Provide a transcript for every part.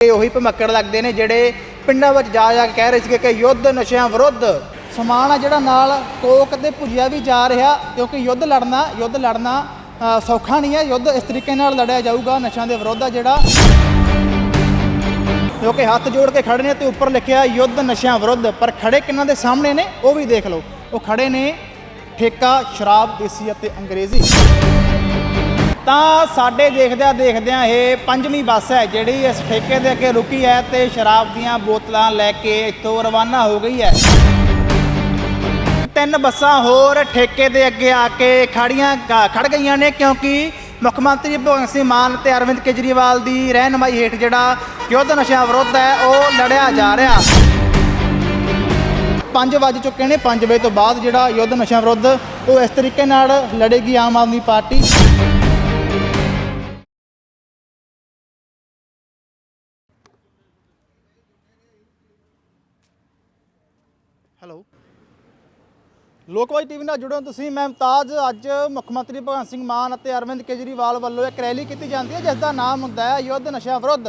ਇਹ ਉਹੀ ਭਮੱਕੜ ਲੱਗਦੇ ਨੇ ਜਿਹੜੇ ਪਿੰਡਾਂ ਵਿੱਚ ਜਾ ਜਾ ਕੇ ਕਹਿ ਰਹੇ ਸੀਗੇ ਕਿ ਯੁੱਧ ਨਸ਼ਿਆਂ ਵਿਰੁੱਧ। ਸਮਾਨ ਆ ਜਿਹੜਾ ਨਾਲ ਕੋਕ ਤੇ ਭੁਜਿਆ ਵੀ ਜਾ ਰਿਹਾ, ਕਿਉਂਕਿ ਯੁੱਧ ਲੜਨਾ ਯੁੱਧ ਲੜਨਾ ਸੌਖਾ ਨਹੀਂ ਹੈ। ਯੁੱਧ ਇਸ ਤਰੀਕੇ ਨਾਲ ਲੜਿਆ ਜਾਊਗਾ, ਨਸ਼ਿਆਂ ਦੇ ਵਿਰੁੱਧ ਆ ਜਿਹੜਾ। ਕਿਉਂਕਿ ਹੱਥ ਜੋੜ ਕੇ ਖੜੇ ਨੇ ਤੇ ਉੱਪਰ ਲਿਖਿਆ ਯੁੱਧ ਨਸ਼ਿਆਂ ਵਿਰੁੱਧ। ਪਰ ਖੜੇ ਕਿੰਨਾਂ ਦੇ ਸਾਹਮਣੇ ਨੇ? ਉਹ ਵੀ ਦੇਖ ਲਓ। ਉਹ ਖੜੇ ਨੇ ਠੇਕਾ, ਸ਼ਰਾਬ, ਦੇਸੀ ਅਤੇ ਅੰਗਰੇਜ਼ੀ। ਤਾਂ ਸਾਡੇ ਦੇਖਦਿਆਂ ਦੇਖਦਿਆਂ ਇਹ ਪੰਜਵੀਂ ਬੱਸ ਹੈ ਜਿਹੜੀ ਇਸ ਠੇਕੇ ਦੇ ਅੱਗੇ ਰੁਕੀ ਹੈ ਤੇ ਸ਼ਰਾਬ ਦੀਆਂ ਬੋਤਲਾਂ ਲੈ ਕੇ ਇੱਥੋਂ ਰਵਾਨਾ ਹੋ ਗਈ ਹੈ। ਤਿੰਨ ਬੱਸਾਂ ਹੋਰ ਠੇਕੇ ਦੇ ਅੱਗੇ ਆ ਕੇ ਖੜੀਆਂ ਖੜ ਗਈਆਂ ਨੇ ਕਿਉਂਕਿ ਮੁੱਖ ਮੰਤਰੀ ਭਗਵੰਤ ਸਿੰਘ ਮਾਨ ਤੇ ਅਰਵਿੰਦ ਕੇਜਰੀਵਾਲ ਦੀ ਰਹਿਨਮਾਈ ਹੇਠ ਜਿਹੜਾ ਯੁੱਧ ਨਸ਼ਿਆਂ ਵਿਰੁੱਧ ਹੈ, ਉਹ ਲੜਿਆ ਜਾ ਰਿਹਾ। 5 ਵੱਜ ਚੁੱਕੇ ਨੇ 5 ਵਜੇ ਤੋਂ ਬਾਅਦ ਜਿਹੜਾ ਯੁੱਧ ਨਸ਼ਿਆਂ ਵਿਰੁੱਧ, ਉਹ ਇਸ ਤਰੀਕੇ ਨਾਲ ਲੜੇਗੀ ਆਮ ਆਦਮੀ ਪਾਰਟੀ। ਹੈਲੋ ਲੋਕਵਾਈ ਟੀਵੀ ਨਾਲ ਜੁੜੋ ਤੁਸੀਂ, ਮੈਂ ਮੁਮਤਾਜ। ਅੱਜ ਮੁੱਖ ਮੰਤਰੀ ਭਗਵੰਤ ਸਿੰਘ ਮਾਨ ਅਤੇ ਅਰਵਿੰਦ ਕੇਜਰੀਵਾਲ ਵੱਲੋਂ ਇੱਕ ਰੈਲੀ ਕੀਤੀ ਜਾਂਦੀ ਹੈ ਜਿਸ ਦਾ ਨਾਮ ਹੁੰਦਾ ਹੈ ਯੁੱਧ ਨਸ਼ਾ ਵਿਰੁੱਧ,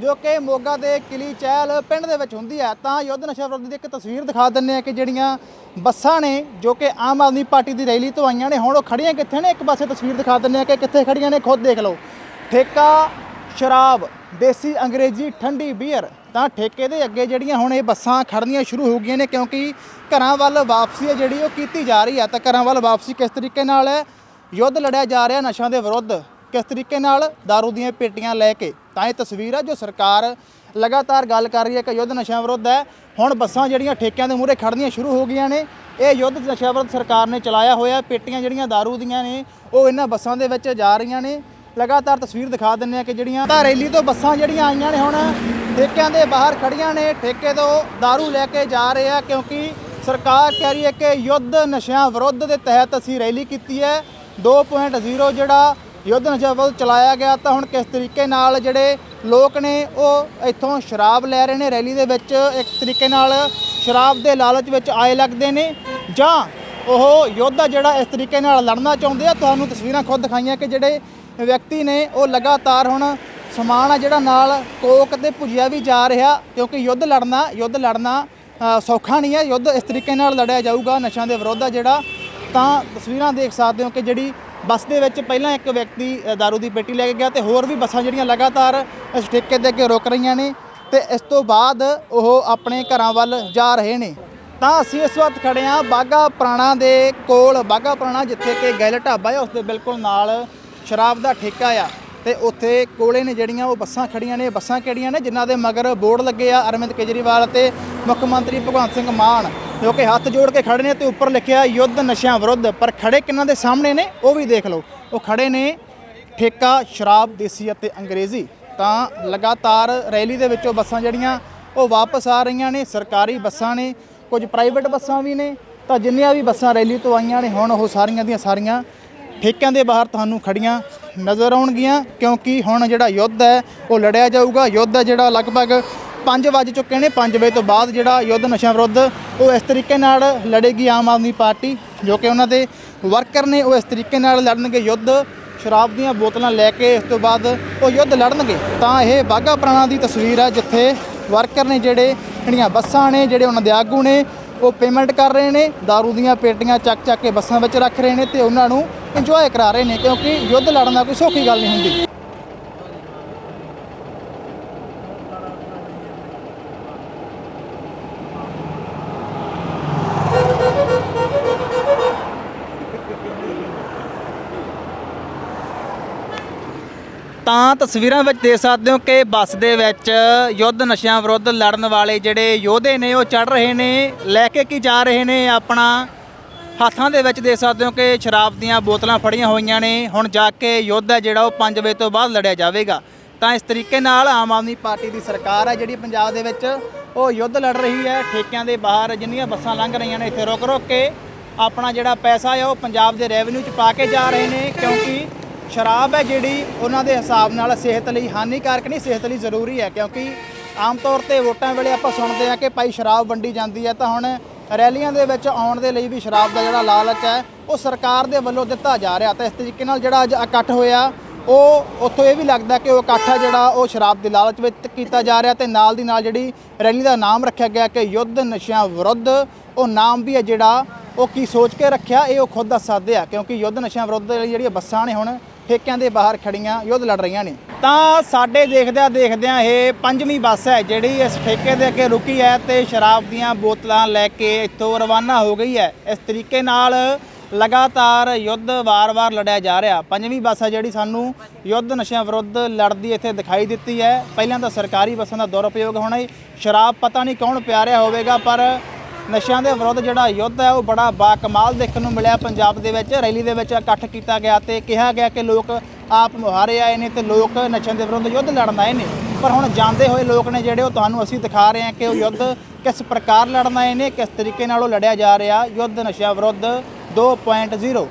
ਜੋ ਕਿ ਮੋਗਾ ਦੇ ਕਿਲੀ ਚਹਿਲ ਪਿੰਡ ਦੇ ਵਿੱਚ ਹੁੰਦੀ ਹੈ। ਤਾਂ ਯੁੱਧ ਨਸ਼ਾ ਵਿਰੁੱਧ ਦੀ ਇੱਕ ਤਸਵੀਰ ਦਿਖਾ ਦਿੰਨੇ ਆ ਕਿ ਜਿਹੜੀਆਂ ਬੱਸਾਂ ਨੇ, ਜੋ ਕਿ ਆਮ ਆਦਮੀ ਪਾਰਟੀ ਦੀ ਰੈਲੀ ਤੋਂ ਆਈਆਂ ਨੇ, ਹੁਣ ਉਹ ਖੜੀਆਂ ਕਿੱਥੇ ਨੇ? ਇੱਕ ਪਾਸੇ ਤਸਵੀਰ ਦਿਖਾ ਦਿੰਨੇ ਆ ਕਿ ਕਿੱਥੇ ਖੜੀਆਂ ਨੇ, ਖੁਦ ਦੇਖ ਲਓ। ਠੇਕਾ ਸ਼ਰਾਬ ਦੇਸੀ ਅੰਗਰੇਜ਼ੀ ਠੰਡੀ ਬੀਅਰ ਤਾਂ ਠੇਕੇ ਦੇ ਅੱਗੇ ਜਿਹੜੀਆਂ ਹੁਣ ਇਹ ਬੱਸਾਂ ਖੜਨੀਆਂ ਸ਼ੁਰੂ ਹੋ ਗਈਆਂ ਨੇ ਕਿਉਂਕਿ ਘਰਾਂ ਵੱਲ ਵਾਪਸੀ ਹੈ ਜਿਹੜੀ ਉਹ ਕੀਤੀ ਜਾ ਰਹੀ ਹੈ ਤਾਂ ਘਰਾਂ ਵੱਲ ਵਾਪਸੀ ਕਿਸ ਤਰੀਕੇ ਨਾਲ ਹੈ ਯੁੱਧ ਲੜਿਆ ਜਾ ਰਿਹਾ ਨਸ਼ਿਆਂ ਦੇ ਵਿਰੁੱਧ ਕਿਸ ਤਰੀਕੇ ਨਾਲ दारू ਦੀਆਂ ਪੇਟੀਆਂ ਲੈ ਕੇ ਤਾਂ ਇਹ ਤਸਵੀਰ ਹੈ ਜੋ ਸਰਕਾਰ ਲਗਾਤਾਰ ਗੱਲ ਕਰ ਰਹੀ ਹੈ ਕਿ ਯੁੱਧ ਨਸ਼ਿਆਂ ਵਿਰੁੱਧ ਹੈ ਹੁਣ ਬੱਸਾਂ ਜਿਹੜੀਆਂ ਠੇਕਿਆਂ ਦੇ ਮੂਹਰੇ ਖੜਨੀਆਂ ਸ਼ੁਰੂ ਹੋ ਗਈਆਂ ਨੇ ਇਹ ਯੁੱਧ ਨਸ਼ਿਆਂ ਵਿਰੁੱਧ ਸਰਕਾਰ ਨੇ ਚਲਾਇਆ ਹੋਇਆ ਪੇਟੀਆਂ ਜਿਹੜੀਆਂ दारू ਦੀਆਂ ਨੇ ਉਹ ਇਹਨਾਂ ਬੱਸਾਂ ਦੇ ਵਿੱਚ ਜਾ ਰਹੀਆਂ ਨੇ ਲਗਾਤਾਰ ਤਸਵੀਰ ਦਿਖਾ ਦਿੰਨੇ ਆ ਕਿ ਜਿਹੜੀਆਂ ਤਾਂ ਰੈਲੀ ਤੋਂ ਬੱਸਾਂ ਜਿਹੜੀਆਂ ਆਈਆਂ ਨੇ ਹੁਣ, ਠੇਕਿਆਂ ਦੇ ਬਾਹਰ ਖੜੀਆਂ ਨੇ, ਠੇਕੇ ਤੋਂ दारू ਲੈ ਕੇ ਜਾ ਰਹੇ ਆ, ਕਿਉਂਕਿ ਸਰਕਾਰ ਕਹਿ ਰਹੀ ਹੈ ਕਿ ਯੁੱਧ ਨਸ਼ਿਆਂ ਵਿਰੁੱਧ ਦੇ ਤਹਿਤ ਅਸੀਂ ਰੈਲੀ ਕੀਤੀ ਹੈ। 2.0 ਜਿਹੜਾ ਯੁੱਧ ਨਸ਼ਿਆਂ ਵਿਰੁੱਧ ਚਲਾਇਆ ਗਿਆ, ਤਾਂ ਹੁਣ ਕਿਸ ਤਰੀਕੇ ਨਾਲ ਜਿਹੜੇ ਲੋਕ ਨੇ, ਉਹ ਇੱਥੋਂ ਸ਼ਰਾਬ ਲੈ ਰਹੇ ਨੇ, ਰੈਲੀ ਦੇ ਵਿੱਚ ਇੱਕ ਤਰੀਕੇ ਨਾਲ ਸ਼ਰਾਬ ਦੇ ਲਾਲਚ ਵਿੱਚ ਆਏ ਲੱਗਦੇ ਨੇ। ਜਾਂ ਉਹ ਯੋਧਾ ਜਿਹੜਾ ਇਸ ਤਰੀਕੇ ਨਾਲ ਲੜਨਾ ਚਾਹੁੰਦੇ ਆ, ਤੁਹਾਨੂੰ ਤਸਵੀਰਾਂ ਖੁਦ ਦਿਖਾਈਆਂ ਕਿ ਜਿਹੜੇ ਵਿਅਕਤੀ ਨੇ ਉਹ ਲਗਾਤਾਰ ਹੁਣ ਸਮਾਨ ਆ ਜਿਹੜਾ ਨਾਲ ਕੋਕ ਤੇ ਭੁਜਿਆ ਵੀ ਜਾ ਰਿਹਾ ਕਿਉਂਕਿ ਯੁੱਧ ਲੜਨਾ ਯੁੱਧ ਲੜਨਾ ਅ, ਸੌਖਾ ਨਹੀਂ ਹੈ। ਯੁੱਧ ਇਸ ਤਰੀਕੇ ਨਾਲ ਲੜਿਆ ਜਾਊਗਾ ਨਸ਼ਿਆਂ ਦੇ ਵਿਰੁੱਧ ਆ ਜਿਹੜਾ। ਤਾਂ ਤਸਵੀਰਾਂ ਦੇਖ ਸਕਦੇ ਹੋ ਕਿ ਜਿਹੜੀ ਬੱਸ ਦੇ ਵਿੱਚ ਪਹਿਲਾਂ ਇੱਕ ਵਿਅਕਤੀ ਅ, ਦਾਰੂ ਦੀ ਪੇਟੀ ਲੈ ਕੇ ਗਿਆ ਤੇ ਹੋਰ ਵੀ ਬੱਸਾਂ ਜਿਹੜੀਆਂ ਲਗਾਤਾਰ ਇਸ ਠੇਕੇ ਦੇ ਅੱਗੇ ਰੁਕ ਰਹੀਆਂ ਨੇ ਤੇ ਇਸ ਤੋਂ ਬਾਅਦ ਉਹ ਆਪਣੇ ਘਰਾਂ ਵੱਲ ਜਾ ਰਹੇ ਨੇ। ਤਾਂ ਅਸੀਂ ਇਸ ਵਕਤ ਖੜੇ ਹਾਂ ਬਾਗਾ ਪੁਰਾਣਾ ਦੇ ਕੋਲ ਬਾਗਾ ਪੁਰਾਣਾ ਜਿੱਥੇ ਕਿ ਗੈਲ ਢਾਬਾ ਹੈ ਉਸ ਦੇ ਬਿਲਕੁਲ ਨਾਲ ਸ਼ਰਾਬ ਦਾ ਠੇਕਾ ਆ ਤੇ ਉੱਥੇ ਕੋਲੇ ਨੇ ਜਿਹੜੀਆਂ ਉਹ ਬੱਸਾਂ ਖੜੀਆਂ ਨੇ ਬੱਸਾਂ ਕਿਹੜੀਆਂ ਨੇ? ਜਿਨ੍ਹਾਂ ਦੇ ਮਗਰ ਬੋਰਡ ਲੱਗੇ ਆ ਅਰਵਿੰਦ ਕੇਜਰੀਵਾਲ ਤੇ ਮੁੱਖ ਮੰਤਰੀ ਭਗਵੰਤ ਸਿੰਘ ਮਾਨ, ਜੋ ਕਿ ਹੱਥ ਜੋੜ ਕੇ ਖੜੇ ਨੇ ਤੇ ਉੱਪਰ ਲਿਖਿਆ ਯੁੱਧ ਨਸ਼ਿਆਂ ਵਿਰੁੱਧ, ਪਰ ਖੜੇ ਕਿੰਨਾਂ ਦੇ ਸਾਹਮਣੇ ਨੇ? ਉਹ ਵੀ ਦੇਖ ਲਓ। ਉਹ ਖੜੇ ਨੇ ਠੇਕਾ ਸ਼ਰਾਬ, ਦੇਸੀ ਅਤੇ ਅੰਗਰੇਜ਼ੀ। ਤਾਂ ਲਗਾਤਾਰ ਰੈਲੀ ਦੇ ਵਿੱਚੋਂ ਬੱਸਾਂ ਜਿਹੜੀਆਂ, ਉਹ ਵਾਪਸ ਆ ਰਹੀਆਂ ਨੇ। ਸਰਕਾਰੀ ਬੱਸਾਂ ਨੇ, ਕੁਝ ਪ੍ਰਾਈਵੇਟ ਬੱਸਾਂ ਵੀ ਨੇ। ਤਾਂ ਜਿੰਨੀਆਂ ਵੀ ਬੱਸਾਂ ਰੈਲੀ ਤੋਂ ਆਈਆਂ ਨੇ, ਹੁਣ ਉਹ ਸਾਰੀਆਂ ਦੀਆਂ ਸਾਰੀਆਂ ਠੇਕਿਆਂ ਦੇ ਬਾਹਰ ਤੁਹਾਨੂੰ ਖੜੀਆਂ ਨਜ਼ਰ ਆਉਣਗੀਆਂ, ਕਿਉਂਕਿ ਹੁਣ ਜਿਹੜਾ ਯੁੱਧ ਹੈ, ਉਹ ਲੜਿਆ ਜਾਊਗਾ। ਯੁੱਧ ਹੈ ਜਿਹੜਾ ਲਗਭਗ 5 ਵੱਜ ਚੁੱਕੇ ਨੇ 5 ਵਜੇ ਤੋਂ ਬਾਅਦ ਜਿਹੜਾ ਯੁੱਧ ਨਸ਼ਿਆਂ ਵਿਰੁੱਧ, ਉਹ ਇਸ ਤਰੀਕੇ ਨਾਲ ਲੜੇਗੀ ਆਮ ਆਦਮੀ ਪਾਰਟੀ, ਜੋ ਕਿ ਉਹਨਾਂ ਦੇ ਵਰਕਰ ਨੇ, ਉਹ ਇਸ ਤਰੀਕੇ ਨਾਲ ਲੜਨਗੇ ਯੁੱਧ। ਸ਼ਰਾਬ ਦੀਆਂ ਬੋਤਲਾਂ ਲੈ ਕੇ ਇਸ ਤੋਂ ਬਾਅਦ ਉਹ ਯੁੱਧ ਲੜਨਗੇ। ਤਾਂ ਇਹ ਬਾਗਾ ਪ੍ਰਾਣਾ ਦੀ ਤਸਵੀਰ ਹੈ, ਜਿੱਥੇ ਵਰਕਰ ਨੇ ਜਿਹੜੇ ਜਿਹੜੀਆਂ ਬੱਸਾਂ ਨੇ, ਜਿਹੜੇ ਉਹਨਾਂ ਦੇ ਆਗੂ ਨੇ, ਉਹ ਪੇਮੈਂਟ ਕਰ ਰਹੇ ਨੇ। दारू ਦੀਆਂ ਪੇਟੀਆਂ ਚੱਕ ਚੱਕ ਕੇ ਬੱਸਾਂ ਵਿੱਚ ਰੱਖ ਰਹੇ ਨੇ ਤੇ ਉਹਨਾਂ ਨੂੰ ਇੰਜੋਏ ਕਰਾ ਰਹੇ ਨੇ ਕਿਉਂਕਿ ਯੁੱਧ ਲੜਨਾ ਕੋਈ ਸੌਖੀ ਗੱਲ ਨਹੀਂ ਹੁੰਦੀ। ਤਾਂ ਤਸਵੀਰਾਂ ਵਿੱਚ ਦੇਖ ਸਕਦੇ ਹੋ ਕਿ ਬੱਸ ਦੇ ਵਿੱਚ ਯੁੱਧ ਨਸ਼ਿਆਂ ਵਿਰੁੱਧ ਲੜਨ ਵਾਲੇ ਜਿਹੜੇ ਯੋਧੇ ਨੇ ਉਹ ਚੜ ਰਹੇ ਨੇ, ਲੈ ਕੇ ਕੀ ਜਾ ਰਹੇ ਨੇ ਆਪਣਾ ਹੱਥਾਂ ਦੇ ਵਿੱਚ ਦੇਖ ਸਕਦੇ ਹੋ ਕਿ ਸ਼ਰਾਬ ਦੀਆਂ ਬੋਤਲਾਂ ਫੜੀਆਂ ਹੋਈਆਂ ਨੇ। ਹੁਣ ਜਾ ਕੇ ਯੁੱਧ ਹੈ ਜਿਹੜਾ, ਉਹ 5 ਵਜੇ ਤੋਂ ਬਾਅਦ ਲੜਿਆ ਜਾਵੇਗਾ। ਤਾਂ ਇਸ ਤਰੀਕੇ ਨਾਲ ਆਮ ਆਦਮੀ ਪਾਰਟੀ ਦੀ ਸਰਕਾਰ ਹੈ ਜਿਹੜੀ ਪੰਜਾਬ ਦੇ ਵਿੱਚ, ਉਹ ਯੁੱਧ ਲੜ ਰਹੀ ਹੈ। ਠੇਕਿਆਂ ਦੇ ਬਾਹਰ ਜਿੰਨੀਆਂ ਬੱਸਾਂ ਲੰਘ ਰਹੀਆਂ ਨੇ, ਇੱਥੇ ਰੁਕ ਰੁਕ ਕੇ ਆਪਣਾ ਜਿਹੜਾ ਪੈਸਾ ਹੈ, ਉਹ ਪੰਜਾਬ ਦੇ ਰੈਵਨਿਊ 'ਚ ਪਾ ਕੇ ਜਾ ਰਹੇ ਨੇ। ਕਿਉਂਕਿ ਸ਼ਰਾਬ ਹੈ ਜਿਹੜੀ, ਉਹਨਾਂ ਦੇ ਹਿਸਾਬ ਨਾਲ ਸਿਹਤ ਲਈ ਹਾਨੀਕਾਰਕ ਨਹੀਂ, ਸਿਹਤ ਲਈ ਜ਼ਰੂਰੀ ਹੈ। ਕਿਉਂਕਿ ਆਮ ਤੌਰ ਤੇ ਵੋਟਾਂ ਵੇਲੇ ਆਪਾਂ ਸੁਣਦੇ ਆ ਕਿ ਭਾਈ ਸ਼ਰਾਬ ਵੰਡੀ ਜਾਂਦੀ ਹੈ, ਤਾਂ ਹੁਣ ਰੈਲੀਆਂ ਦੇ ਵਿੱਚ ਆਉਣ ਦੇ ਲਈ ਵੀ ਸ਼ਰਾਬ ਦਾ ਜਿਹੜਾ ਲਾਲਚ ਹੈ, ਉਹ ਸਰਕਾਰ ਦੇ ਵੱਲੋਂ ਦਿੱਤਾ ਜਾ ਰਿਹਾ ਤਾਂ ਇਸ ਤਰੀਕੇ ਨਾਲ ਜਿਹੜਾ ਅੱਜ ਇਕੱਠ ਹੋਇਆ, ਉਹ ਉੱਥੋਂ ਇਹ ਵੀ ਲੱਗਦਾ ਕਿ ਉਹ ਇਕੱਠ ਹੈ ਜਿਹੜਾ ਉਹ ਸ਼ਰਾਬ ਦੇ ਲਾਲਚ ਵਿੱਚ ਕੀਤਾ ਜਾ ਰਿਹਾ ਤੇ ਨਾਲ ਦੀ ਨਾਲ ਜਿਹੜੀ ਰੈਲੀ ਦਾ ਨਾਮ ਰੱਖਿਆ ਗਿਆ ਕਿ ਯੁੱਧ ਨਸ਼ਿਆਂ ਵਿਰੁੱਧ, ਉਹ ਨਾਮ ਵੀ ਹੈ ਜਿਹੜਾ ਉਹ ਕੀ ਸੋਚ ਕੇ ਰੱਖਿਆ, ਇਹ ਉਹ ਖੁਦ ਦੱਸ ਸਕਦੇ ਆ ਕਿਉਂਕਿ ਯੁੱਧ ਨਸ਼ਿਆਂ ਵਿਰੁੱਧ ਲਈ ਜਿਹੜੀਆਂ ਬੱਸਾਂ ਨੇ ਹੁਣ, ਠੇਕਿਆਂ ਦੇ ਬਾਹਰ ਖੜੀਆਂ, ਯੁੱਧ ਲੜ ਰਹੀਆਂ ਨੇ। ਤਾਂ ਸਾਡੇ ਦੇਖਦਿਆਂ ਦੇਖਦਿਆਂ ਇਹ ਪੰਜਵੀਂ ਬੱਸ ਹੈ ਜਿਹੜੀ ਇਸ ਠੇਕੇ ਦੇ ਅੱਗੇ ਰੁਕੀ ਹੈ ਤੇ ਸ਼ਰਾਬ ਦੀਆਂ ਬੋਤਲਾਂ ਲੈ ਕੇ ਇੱਥੋਂ ਰਵਾਨਾ ਹੋ ਗਈ ਹੈ। ਇਸ ਤਰੀਕੇ ਨਾਲ ਲਗਾਤਾਰ ਯੁੱਧ ਵਾਰ-ਵਾਰ ਲੜਿਆ ਜਾ ਰਿਹਾ। ਪੰਜਵੀਂ ਬੱਸ ਹੈ ਜਿਹੜੀ ਸਾਨੂੰ ਯੁੱਧ ਨਸ਼ਿਆਂ ਵਿਰੁੱਧ ਲੜਦੀ ਇੱਥੇ ਦਿਖਾਈ ਦਿੱਤੀ ਹੈ। ਪਹਿਲਾਂ ਤਾਂ ਸਰਕਾਰੀ ਬੱਸਾਂ ਦਾ ਦੁਰਉਪਯੋਗ ਹੋਣਾ ਹੀ। ਸ਼ਰਾਬ ਪਤਾ ਨਹੀਂ ਕੌਣ ਪਿਆ ਰਿਹਾ ਹੋਵੇਗਾ, ਪਰ ਨਸ਼ਿਆਂ ਦੇ ਵਿਰੁੱਧ ਜਿਹੜਾ ਯੁੱਧ ਹੈ, ਉਹ ਬੜਾ ਬਾ ਕਮਾਲ ਦੇਖਣ ਨੂੰ ਮਿਲਿਆ ਪੰਜਾਬ ਦੇ ਵਿੱਚ। ਰੈਲੀ ਦੇ ਵਿੱਚ ਇਕੱਠ ਕੀਤਾ ਗਿਆ ਤੇ ਕਿਹਾ ਗਿਆ ਕਿ ਲੋਕ ਆਪ ਮੁਹਾਰੇ ਆਏ ਨੇ ਤੇ ਲੋਕ ਨਸ਼ਿਆਂ ਦੇ ਵਿਰੁੱਧ ਯੁੱਧ ਲੜਨ ਆਏ ਨੇ। ਪਰ ਹੁਣ ਜਾਂਦੇ ਹੋਏ ਲੋਕ ਨੇ ਜਿਹੜੇ ਉਹ ਤੁਹਾਨੂੰ ਅਸੀਂ ਦਿਖਾ ਰਹੇ ਹਾਂ ਕਿ ਉਹ ਯੁੱਧ ਕਿਸ ਪ੍ਰਕਾਰ ਲੜਨ ਆਏ ਨੇ, ਕਿਸ ਤਰੀਕੇ ਨਾਲ ਉਹ ਲੜਿਆ ਜਾ ਰਿਹਾ। ਯੁੱਧ ਨਸ਼ਿਆਂ ਵਿਰੁੱਧ 2.0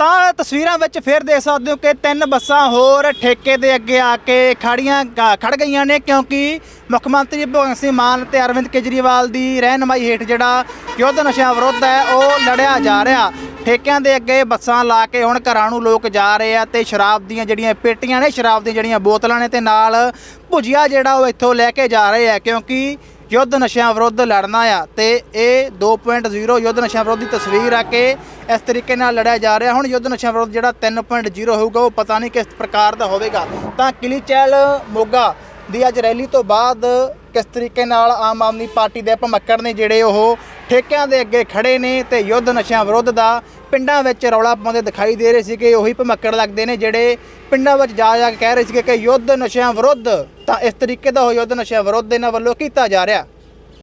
ਤਾਂ ਤਸਵੀਰਾਂ ਵਿੱਚ ਫਿਰ ਦੇਖ ਸਕਦੇ ਹੋ ਕਿ ਤਿੰਨ ਬੱਸਾਂ ਹੋਰ ਠੇਕੇ ਦੇ ਅੱਗੇ ਆ ਕੇ ਖੜੀਆਂ ਗ- ਖੜ ਗਈਆਂ ਨੇ ਕਿਉਂਕਿ ਮੁੱਖ ਮੰਤਰੀ ਭਗਵੰਤ ਸਿੰਘ ਮਾਨ ਤੇ ਅਰਵਿੰਦ ਕੇਜਰੀਵਾਲ ਦੀ ਰਹਿਨਮਾਈ ਹੇਠ ਜਿਹੜਾ ਯੁੱਧ ਨਸ਼ਿਆਂ ਵਿਰੁੱਧ ਹੈ, ਉਹ ਲੜਿਆ ਜਾ ਰਿਹਾ। ਠੇਕਿਆਂ ਦੇ ਅੱਗੇ ਬੱਸਾਂ ਲਾ ਕੇ ਹੁਣ ਘਰਾਂ ਨੂੰ ਲੋਕ ਜਾ ਰਹੇ ਆ ਤੇ ਸ਼ਰਾਬ ਦੀਆਂ ਜਿਹੜੀਆਂ ਪੇਟੀਆਂ ਨੇ, ਸ਼ਰਾਬ ਦੀਆਂ ਜਿਹੜੀਆਂ ਬੋਤਲਾਂ ਨੇ ਤੇ ਨਾਲ ਭੁਜੀਆ ਜਿਹੜਾ ਉਹ ਇੱਥੋਂ ਲੈ ਕੇ ਜਾ ਰਹੇ ਆ ਕਿਉਂਕਿ ਯੁੱਧ ਨਸ਼ਿਆਂ ਵਿਰੁੱਧ ਲੜਨਾ ਆ ਤੇ ਇਹ 2.0 ਯੁੱਧ ਨਸ਼ਿਆਂ ਵਿਰੁੱਧ ਦੀ ਤਸਵੀਰ ਆ ਕਿ ਇਸ ਤਰੀਕੇ ਨਾਲ ਲੜਿਆ ਜਾ ਰਿਹਾ। ਹੁਣ ਯੁੱਧ ਨਸ਼ਿਆਂ ਵਿਰੁੱਧ ਜਿਹੜਾ 3.0 ਹੋਊਗਾ, ਉਹ ਪਤਾ ਨਹੀਂ ਕਿਸ ਪ੍ਰਕਾਰ ਦਾ ਹੋਵੇਗਾ। ਤਾਂ ਕਿਲੀ ਚਹਿਲ ਮੋਗਾ ਦੀ ਅੱਜ ਰੈਲੀ ਤੋਂ ਬਾਅਦ ਕਿਸ ਤਰੀਕੇ ਨਾਲ ਆਮ ਆਦਮੀ ਪਾਰਟੀ ਦੇ ਭਮੱਕੜ ਨੇ ਜਿਹੜੇ ਉਹ ਠੇਕਿਆਂ ਦੇ ਅੱਗੇ ਖੜੇ ਨੇ ਤੇ ਯੁੱਧ ਨਸ਼ਿਆਂ ਵਿਰੁੱਧ ਦਾ ਪਿੰਡਾਂ ਵਿੱਚ ਰੌਲਾ ਪਾਉਂਦੇ ਦਿਖਾਈ ਦੇ ਰਹੇ ਸੀਗੇ, ਉਹੀ ਭਮੱਕੜ ਲੱਗਦੇ ਨੇ ਜਿਹੜੇ ਪਿੰਡਾਂ ਵਿੱਚ ਜਾ ਜਾ ਕੇ ਕਹਿ ਰਹੇ ਸੀਗੇ ਕਿ ਯੁੱਧ ਨਸ਼ਿਆਂ ਵਿਰੁੱਧ ਤਾਂ ਇਸ ਤਰੀਕੇ ਦਾ ਉਹ ਯੁੱਧ ਨਸ਼ਿਆਂ ਵਿਰੁੱਧ ਇਹਨਾਂ ਵੱਲੋਂ ਕੀਤਾ ਜਾ ਰਿਹਾ।